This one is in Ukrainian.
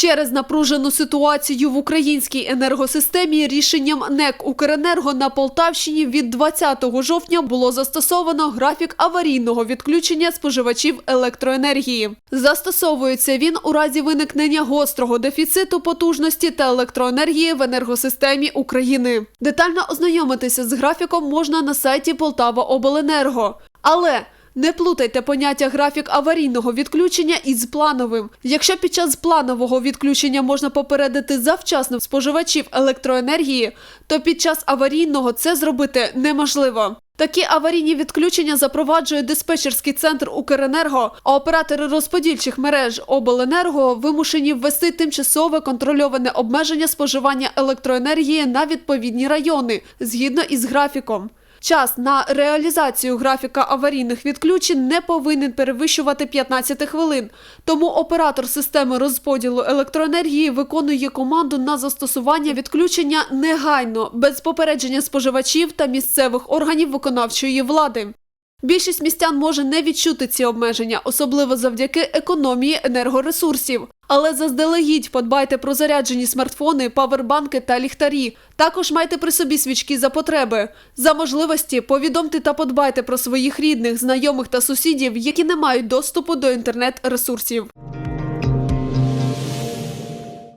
Через напружену ситуацію в українській енергосистемі рішенням НЕК «Укренерго» на Полтавщині від 20 жовтня було застосовано графік аварійного відключення споживачів електроенергії. Застосовується він у разі виникнення гострого дефіциту потужності та електроенергії в енергосистемі України. Детально ознайомитися з графіком можна на сайті Полтава Обленерго. Але не плутайте поняття графік аварійного відключення із плановим. Якщо під час планового відключення можна попередити завчасно споживачів електроенергії, то під час аварійного це зробити неможливо. Такі аварійні відключення запроваджує диспетчерський центр Укренерго, а оператори розподільчих мереж Обленерго вимушені ввести тимчасове контрольоване обмеження споживання електроенергії на відповідні райони згідно із графіком. Час на реалізацію графіка аварійних відключень не повинен перевищувати 15 хвилин. Тому оператор системи розподілу електроенергії виконує команду на застосування відключення негайно, без попередження споживачів та місцевих органів виконавчої влади. Більшість містян може не відчути ці обмеження, особливо завдяки економії енергоресурсів. Але заздалегідь подбайте про заряджені смартфони, павербанки та ліхтарі. Також майте при собі свічки за потреби. За можливості повідомте та подбайте про своїх рідних, знайомих та сусідів, які не мають доступу до інтернет-ресурсів.